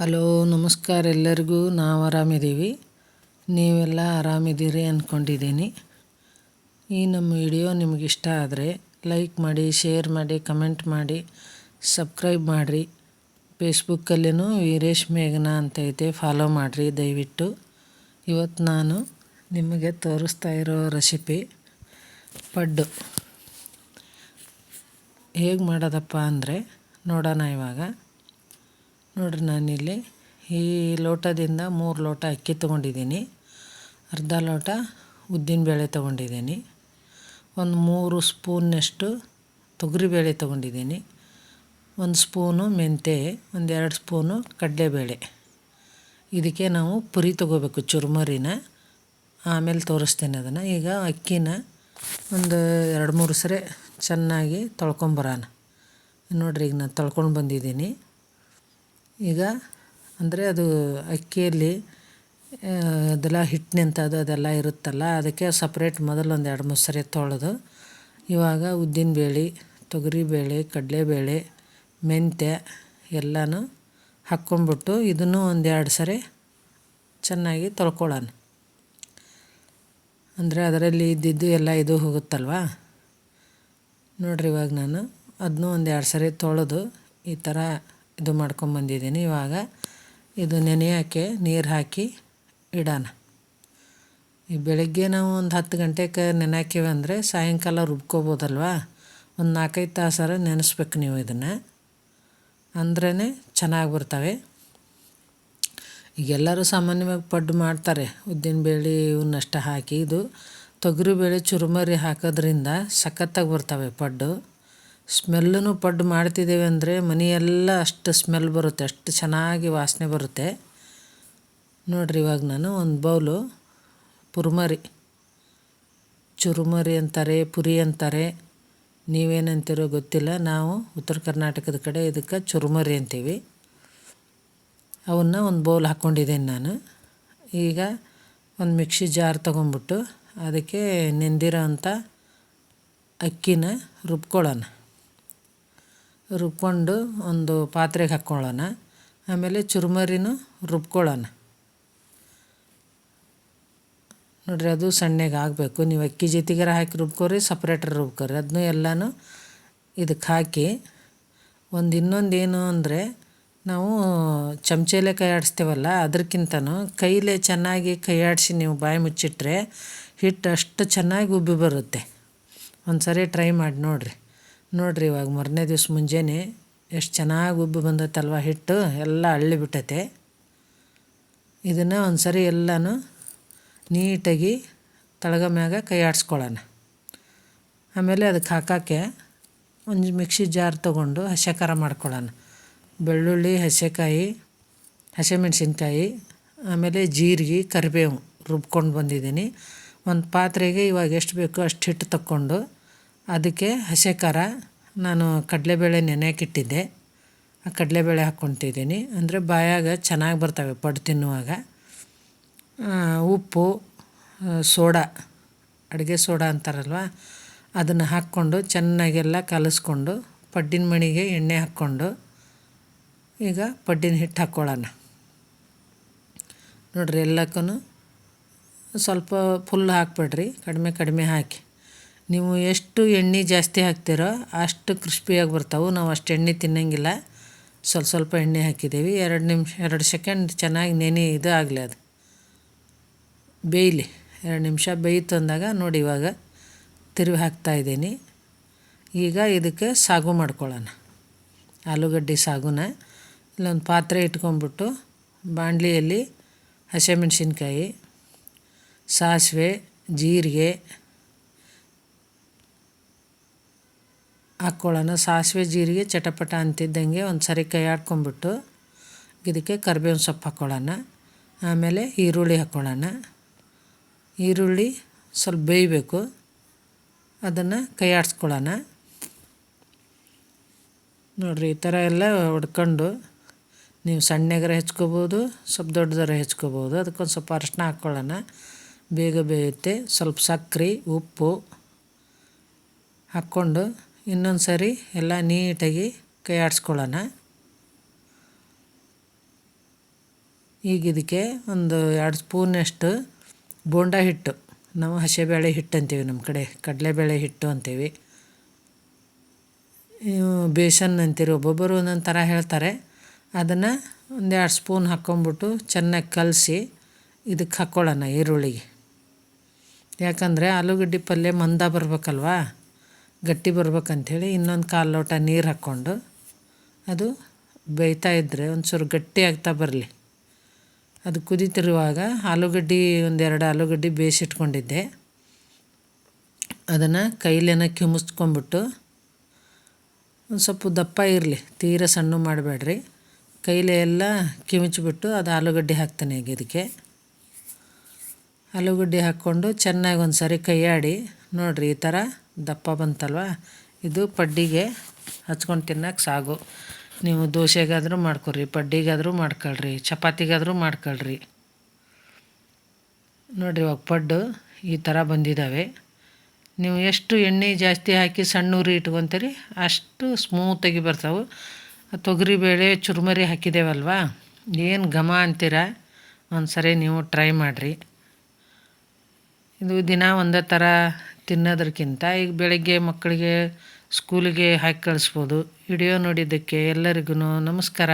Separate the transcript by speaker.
Speaker 1: Hello, ನಮಸ್ಕಾರ ಎಲ್ಲರಿಗೂ. ನಾವು ಆರಾಮಿದ್ದೀವಿ. ನೀವೆಲ್ಲ ಆರಾಮಿದ್ದೀರಿ ಅಂದ್ಕೊಂಡಿದ್ದೀನಿ ಈ ನಮ್ಮ ವಿಡಿಯೋ ನಿಮಗೆ ಇಷ್ಟ ಆದರೆ ಲೈಕ್ ಮಾಡಿ, ಶೇರ್ ಮಾಡಿ, ಕಮೆಂಟ್ ಮಾಡಿ, ಸಬ್ಸ್ಕ್ರೈಬ್ ಮಾಡಿರಿ. ಫೇಸ್ಬುಕ್ಕಲ್ಲಿನೂ ವೀರೇಶ್ ಮೇಘನಾ ಅಂತೈತೆ ಫಾಲೋ ಮಾಡಿರಿ ದಯವಿಟ್ಟು. ಇವತ್ತು ನಾನು ನಿಮಗೆ ತೋರಿಸ್ತಾ ಇರೋ ರೆಸಿಪಿ ಪಡ್ಡು. ಹೇಗೆ ಮಾಡೋದಪ್ಪ ಅಂದರೆ ನೋಡೋಣ ಇವಾಗ. ನೋಡಿರಿ ನಾನಿಲ್ಲಿ ಈ ಲೋಟದಿಂದ ಮೂರು ಲೋಟ ಅಕ್ಕಿ ತೊಗೊಂಡಿದ್ದೀನಿ. ಅರ್ಧ ಲೋಟ ಉದ್ದಿನ ಬೇಳೆ ತೊಗೊಂಡಿದ್ದೀನಿ. ಒಂದು ಮೂರು ಸ್ಪೂನ್ನಷ್ಟು ತೊಗರಿಬೇಳೆ ತೊಗೊಂಡಿದ್ದೀನಿ. ಒಂದು ಸ್ಪೂನು ಮೆಂತೆ ಒಂದೆರಡು ಸ್ಪೂನು ಕಡಲೆಬೇಳೆ. ಇದಕ್ಕೆ ನಾವು ಪುರಿ ತೊಗೋಬೇಕು ಚುರುಮುರಿನ. ಆಮೇಲೆ ತೋರಿಸ್ತೇನೆ ಅದನ್ನು. ಈಗ ಅಕ್ಕಿನ ಒಂದು ಎರಡು ಮೂರು ಸರಿ ಚೆನ್ನಾಗಿ ತೊಳ್ಕೊಂಬರೋಣ. ನೋಡ್ರಿ ಈಗ ನಾನು ತೊಳ್ಕೊಂಡು ಬಂದಿದ್ದೀನಿ. ಈಗ ಅಂದರೆ ಅದು ಅಕ್ಕಿಯಲ್ಲಿ ಅದೆಲ್ಲ ಹಿಟ್ಟಿನಂಥದ್ದು ಅದೆಲ್ಲ ಇರುತ್ತಲ್ಲ, ಅದಕ್ಕೆ ಸಪ್ರೇಟ್ ಮೊದಲೊಂದು ಎರಡು ಮೂರು ಸರಿ ತೊಳೆದು, ಇವಾಗ ಉದ್ದಿನಬೇಳೆ, ತೊಗರಿಬೇಳೆ, ಕಡಲೆಬೇಳೆ, ಮೆಂತ್ಯ ಎಲ್ಲನೂ ಹಾಕ್ಕೊಂಡ್ಬಿಟ್ಟು ಇದನ್ನು ಒಂದೆರಡು ಸರಿ ಚೆನ್ನಾಗಿ ತೊಳ್ಕೊಳ್ಳೋಣ ಅಂದರೆ ಅದರಲ್ಲಿ ಇದ್ದಿದ್ದು ಎಲ್ಲ ಇದು ಹೋಗುತ್ತಲ್ವ? ನೋಡ್ರಿ ಇವಾಗ ನಾನು. ಅದನ್ನೂ ಒಂದೆರಡು ಸರಿ ತೊಳೆದು ಈ ಥರ ಇದು ಮಾಡ್ಕೊಂಬಂದಿದ್ದೀನಿ ಇವಾಗ ಇದು ನೆನೆಯೋಕ್ಕೆ ನೀರು ಹಾಕಿ ಇಡೋಣ. ಈ ಬೆಳಗ್ಗೆ ನಾವು ಒಂದು ಹತ್ತು ಗಂಟೆಗೆ ನೆನೆ ಅಂದರೆ ಸಾಯಂಕಾಲ ರುಬ್ಕೋಬೋದಲ್ವ? ಒಂದು ನಾಲ್ಕೈದು ತಾಸಾರ ನೆನೆಸ್ಬೇಕು ನೀವು ಇದನ್ನು. ಅಂದ್ರೇ ಚೆನ್ನಾಗಿ ಬರ್ತವೆ. ಈಗೆಲ್ಲರೂ ಸಾಮಾನ್ಯವಾಗಿ ಪಡ್ಡು ಮಾಡ್ತಾರೆ. ಉದ್ದಿನ ಬೇಳೆ ಇವನ್ನಷ್ಟು ಹಾಕಿ. ಇದು ತೊಗರಿಬೇಳೆ ಚುರುಮರಿ ಹಾಕೋದ್ರಿಂದ ಸಖತ್ತಾಗಿ ಬರ್ತವೆ ಪಡ್ಡು. ಸ್ಮೆಲ್ಲೂ ಪಡ್ಡು ಮಾಡ್ತಿದ್ದೇವೆ ಅಂದರೆ ಮನೆಯೆಲ್ಲ ಅಷ್ಟು ಸ್ಮೆಲ್ ಬರುತ್ತೆ, ಅಷ್ಟು ಚೆನ್ನಾಗಿ ವಾಸನೆ ಬರುತ್ತೆ. ನೋಡಿರಿ ಇವಾಗ ನಾನು ಒಂದು ಬೌಲು ಪುರ್ಮರಿ ಚುರುಮರಿ ಅಂತಾರೆ, ಪುರಿ ಅಂತಾರೆ. ನೀವೇನಂತೀರೋ ಗೊತ್ತಿಲ್ಲ, ನಾವು ಉತ್ತರ ಕರ್ನಾಟಕದ ಕಡೆ ಇದಕ್ಕೆ ಚುರುಮರಿ ಅಂತೀವಿ. ಅವನ್ನ ಒಂದು ಬೌಲ್ ಹಾಕ್ಕೊಂಡಿದ್ದೀನಿ ನಾನು. ಈಗ ಒಂದು ಮಿಕ್ಸಿ ಜಾರ್ ತೊಗೊಂಬಿಟ್ಟು ಅದಕ್ಕೆ ನೆಂದಿರೋ ಅಂಥ ಅಕ್ಕಿನ ರುಬ್ಕೊಳ್ಳೋಣ. ರುಬ್ಕೊಂಡು ಒಂದು ಪಾತ್ರೆಗೆ ಹಾಕ್ಕೊಳ್ಳೋಣ. ಆಮೇಲೆ ಚುರುಮರಿನೂ ರುಬ್ಕೊಳ್ಳೋಣ. ನೋಡಿರಿ, ಅದು ಸಣ್ಣಗೆ ಆಗಬೇಕು. ನೀವು ಅಕ್ಕಿ ಜೊತೆಗಾರ ಹಾಕಿ ರುಬ್ಕೋರಿ ಸಪ್ರೇಟ್ರ್ ರುಬ್ಕೋರಿ ಅದನ್ನೂ ಎಲ್ಲನೂ ಇದಕ್ಕೆ ಹಾಕಿ ಒಂದು ಇನ್ನೊಂದು ಏನು ಅಂದರೆ ನಾವು ಚಮಚೆಲೆ ಕೈ ಆಡಿಸ್ತೇವಲ್ಲ ಅದಕ್ಕಿಂತನೂ ಕೈಲೇ ಚೆನ್ನಾಗಿ ಕೈ ಆಡಿಸಿ ನೀವು ಬಾಯಿ ಮುಚ್ಚಿಟ್ರೆ ಹಿಟ್ಟು ಅಷ್ಟು ಚೆನ್ನಾಗಿ ಉಬ್ಬಿ ಬರುತ್ತೆ. ಒಂದು ಸರಿ ಟ್ರೈ ಮಾಡಿ ನೋಡಿರಿ. ನೋಡಿರಿ, ಇವಾಗ ಮೂರನೇ ದಿವ್ಸ ಮುಂಜಾನೆ ಎಷ್ಟು ಚೆನ್ನಾಗಿ ಉಬ್ಬಿ ಬಂದೈತಲ್ವ ಹಿಟ್ಟು, ಎಲ್ಲ ಅಳ್ಳಿ ಬಿಟ್ಟೈತೆ. ಇದನ್ನು ಒಂದು ಸರಿ ಎಲ್ಲನೂ ನೀಟಾಗಿ ತಳಗ ಮ್ಯಾಗ ಕೈ ಆಡಿಸ್ಕೊಳ್ಳೋಣ. ಆಮೇಲೆ ಅದಕ್ಕೆ ಹಾಕೋಕ್ಕೆ ಒಂದು ಮಿಕ್ಸಿ ಜಾರ್ ತೊಗೊಂಡು ಹಸೆ ಮಾಡ್ಕೊಳ್ಳೋಣ. ಬೆಳ್ಳುಳ್ಳಿ, ಹಸೆಕಾಯಿ, ಹಸಿಮೆಣ್ಸಿನ್ಕಾಯಿ, ಆಮೇಲೆ ಜೀರಿಗೆ, ಕರಿಬೇವು ರುಬ್ಕೊಂಡು ಬಂದಿದ್ದೀನಿ. ಒಂದು ಪಾತ್ರೆಗೆ ಇವಾಗ ಎಷ್ಟು ಬೇಕೋ ಅಷ್ಟು ಹಿಟ್ಟು ತಕ್ಕೊಂಡು ಅದಕ್ಕೆ ಹಸೆ ಖಾರ ನಾನು ಕಡಲೆಬೇಳೆ ನೆನೆಯಕ್ಕಿಟ್ಟಿದ್ದೆ ಆ ಕಡಲೆಬೇಳೆ ಹಾಕ್ಕೊತಿದ್ದೀನಿ ಅಂದರೆ ಬಾಯಾಗ ಚೆನ್ನಾಗಿ ಬರ್ತವೆ ಪಡ್ಡು ತಿನ್ನುವಾಗ. ಉಪ್ಪು ಸೋಡಾ, ಅಡುಗೆ ಸೋಡಾ ಅಂತಾರಲ್ವ, ಅದನ್ನು ಹಾಕ್ಕೊಂಡು ಚೆನ್ನಾಗೆಲ್ಲ ಕಲಸ್ಕೊಂಡು ಪಡ್ಡಿನ ಮಣಿಗೆ ಎಣ್ಣೆ ಹಾಕ್ಕೊಂಡು ಈಗ ಪಡ್ಡಿನ ಹಿಟ್ಟು ಹಾಕ್ಕೊಳ್ಳೋಣ. ನೋಡಿರಿ ಎಲ್ಲಕ್ಕೂ ಸ್ವಲ್ಪ ಫುಲ್ ಹಾಕ್ಬೇಡ್ರಿ, ಕಡಿಮೆ ಕಡಿಮೆ ಹಾಕಿ. ನೀವು ಎಷ್ಟು ಎಣ್ಣೆ ಜಾಸ್ತಿ ಹಾಕ್ತೀರೋ ಅಷ್ಟು ಕ್ರಿಸ್ಪಿಯಾಗಿ ಬರ್ತಾವೆ. ನಾವು ಅಷ್ಟು ಎಣ್ಣೆ ತಿನ್ನೋಂಗಿಲ್ಲ. ಸ್ವಲ್ಪ ಸ್ವಲ್ಪ ಎಣ್ಣೆ ಹಾಕಿದ್ದೀವಿ. ಎರಡು ನಿಮಿಷ, ಎರಡು ಸೆಕೆಂಡ್ ಚೆನ್ನಾಗಿ ನೆನೆ ಇದು ಆಗಲಿ ಅದು. ಬೇಯಲಿ. ಎರಡು ನಿಮಿಷ ಬೇಯಿತು ಅಂದಾಗ ನೋಡಿ ಇವಾಗ ತಿರುವಿ ಹಾಕ್ತಾಯಿದ್ದೀನಿ ಈಗ ಇದಕ್ಕೆ ಸಾಗು ಮಾಡ್ಕೊಳ್ಳೋಣ. ಆಲೂಗಡ್ಡೆ ಸಾಗುನ. ಇಲ್ಲೊಂದು ಪಾತ್ರೆ ಇಟ್ಕೊಂಡ್ಬಿಟ್ಟು ಬಾಣಲಿಯಲ್ಲಿ ಹಸಿಮೆಣ್ಸಿನ್ಕಾಯಿ, ಸಾಸಿವೆ, ಜೀರಿಗೆ ಹಾಕ್ಕೊಳ್ಳೋಣ ಸಾಸಿವೆ ಜೀರಿಗೆ ಚಟಪಟ ಅಂತಿದ್ದಂಗೆ ಒಂದು ಸರಿ ಕೈ ಆಡ್ಕೊಂಬಿಟ್ಟು ಇದಕ್ಕೆ ಕರಿಬೇವಿನ ಸೊಪ್ಪು ಹಾಕ್ಕೊಳ್ಳೋಣ ಆಮೇಲೆ ಈರುಳ್ಳಿ ಹಾಕ್ಕೊಳ್ಳೋಣ ಈರುಳ್ಳಿ ಸ್ವಲ್ಪ ಬೇಯಬೇಕು. ಅದನ್ನು ಕೈ ಆಡಿಸ್ಕೊಳ್ಳೋಣ ನೋಡಿರಿ, ಈ ಥರ ಎಲ್ಲ ಹೊಡ್ಕೊಂಡು ನೀವು ಸಣ್ಣಗರ ಹೆಚ್ಕೋಬೋದು, ಸ್ವಲ್ಪ ದೊಡ್ಡದರ ಹೆಚ್ಕೋಬೋದು. ಅದಕ್ಕೊಂದು ಸ್ವಲ್ಪ ಅರಶಿನ ಹಾಕ್ಕೊಳ್ಳೋಣ ಬೇಗ ಬೇಯುತ್ತೆ. ಸ್ವಲ್ಪ ಸಕ್ಕರೆ, ಉಪ್ಪು ಹಾಕ್ಕೊಂಡು ಇನ್ನೊಂದು ಸರಿ ಎಲ್ಲ ನೀಟಾಗಿ ಕೈ ಆಡಿಸ್ಕೊಳ್ಳೋಣ. ಈಗ ಇದಕ್ಕೆ ಒಂದು ಎರಡು ಸ್ಪೂನಷ್ಟು ಬೋಂಡ ಹಿಟ್ಟು, ನಾವು ಹಸೆಬೇಳೆ ಹಿಟ್ಟು ಅಂತೀವಿ ನಮ್ಮ ಕಡೆ, ಕಡಲೆಬೇಳೆ ಹಿಟ್ಟು ಅಂತೀವಿ. ಬೇಸನ್ ಅಂತೀರಿ, ಒಬ್ಬೊಬ್ಬರು ಒಂದೊಂದು ಥರ ಹೇಳ್ತಾರೆ. ಅದನ್ನು ಒಂದೆರಡು ಸ್ಪೂನ್ ಹಾಕ್ಕೊಂಬಿಟ್ಟು ಚೆನ್ನಾಗಿ ಕಲಸಿ ಇದಕ್ಕೆ ಹಾಕ್ಕೊಳ್ಳೋಣ ಈರುಳ್ಳಿಗೆ. ಯಾಕಂದರೆ ಆಲೂಗಡ್ಡೆ ಪಲ್ಯ ಮಂದ ಬರ್ಬೇಕಲ್ವಾ? ಗಟ್ಟಿ ಬರ್ಬೇಕಂಥೇಳಿ ಇನ್ನೊಂದು ಕಾಲು ಲೋಟ ನೀರು ಹಾಕ್ಕೊಂಡು ಅದು ಬೇಯ್ತಾ ಇದ್ದರೆ ಒಂಚೂರು ಗಟ್ಟಿ ಆಗ್ತಾ ಬರಲಿ. ಅದು ಕುದೀತಿರುವಾಗ ಆಲೂಗಡ್ಡೆ ಒಂದೆರಡು ಆಲೂಗಡ್ಡೆ ಬೇಯಿಸಿಟ್ಕೊಂಡಿದ್ದೆ. ಅದನ್ನು ಕೈಲೇನ ಕಿಮಿಸ್ಕೊಂಬಿಟ್ಟು ಒಂದು ಸ್ವಲ್ಪ ದಪ್ಪ ಇರಲಿ, ತೀರ ಸಣ್ಣ ಮಾಡಬೇಡ್ರಿ. ಕೈಲೆ ಎಲ್ಲ ಕಿಮಿಚ್ಬಿಟ್ಟು ಅದು ಆಲೂಗಡ್ಡೆ ಹಾಕ್ತಾನೆ ಇದಕ್ಕೆ ಆಲೂಗಡ್ಡೆ ಹಾಕ್ಕೊಂಡು ಚೆನ್ನಾಗಿ ಒಂದು ಸಾರಿ ಕೈಯಾಡಿ ನೋಡಿರಿ ಈ ಥರ ದಪ್ಪ ಬಂತಲ್ವ? ಇದು ಪಡ್ಡಿಗೆ ಹಚ್ಕೊಂಡು ತಿನ್ನಕ್ಕೆ ಸಾಗು. ನೀವು ದೋಸೆಗಾದರೂ ಮಾಡ್ಕೊಳ್ರಿ ಪಡ್ಡಿಗಾದರೂ ಮಾಡ್ಕೊಳ್ರಿ, ಚಪಾತಿಗಾದರೂ ಮಾಡ್ಕೊಳ್ರಿ. ನೋಡಿರಿ, ಇವಾಗ ಪಡ್ಡು ಈ ಥರ ಬಂದಿದ್ದಾವೆ ನೀವು ಎಷ್ಟು ಎಣ್ಣೆ ಜಾಸ್ತಿ ಹಾಕಿ ಸಣ್ಣ ಉರಿ ಇಟ್ಕೊತೀರಿ, ಅಷ್ಟು ಸ್ಮೂತಾಗಿ ಬರ್ತಾವೆ. ತೊಗರಿಬೇಳೆ ಚುರುಮರಿ ಹಾಕಿದ್ದೇವಲ್ವಾ ಏನು ಘಮ ಅಂತೀರ? ಒಂದು ಸರಿ ನೀವು ಟ್ರೈ ಮಾಡಿರಿ. ಇದು ದಿನ ಒಂದೇ ಥರ ತಿನ್ನೋದಕ್ಕಿಂತ ಈಗ ಬೆಳಗ್ಗೆ ಮಕ್ಕಳಿಗೆ ಸ್ಕೂಲಿಗೆ ಹಾಕಿ ಕಳಿಸ್ಬೋದು. ವಿಡಿಯೋ ನೋಡಿದ್ದಕ್ಕೆ ಎಲ್ಲರಿಗೂ ನಮಸ್ಕಾರ.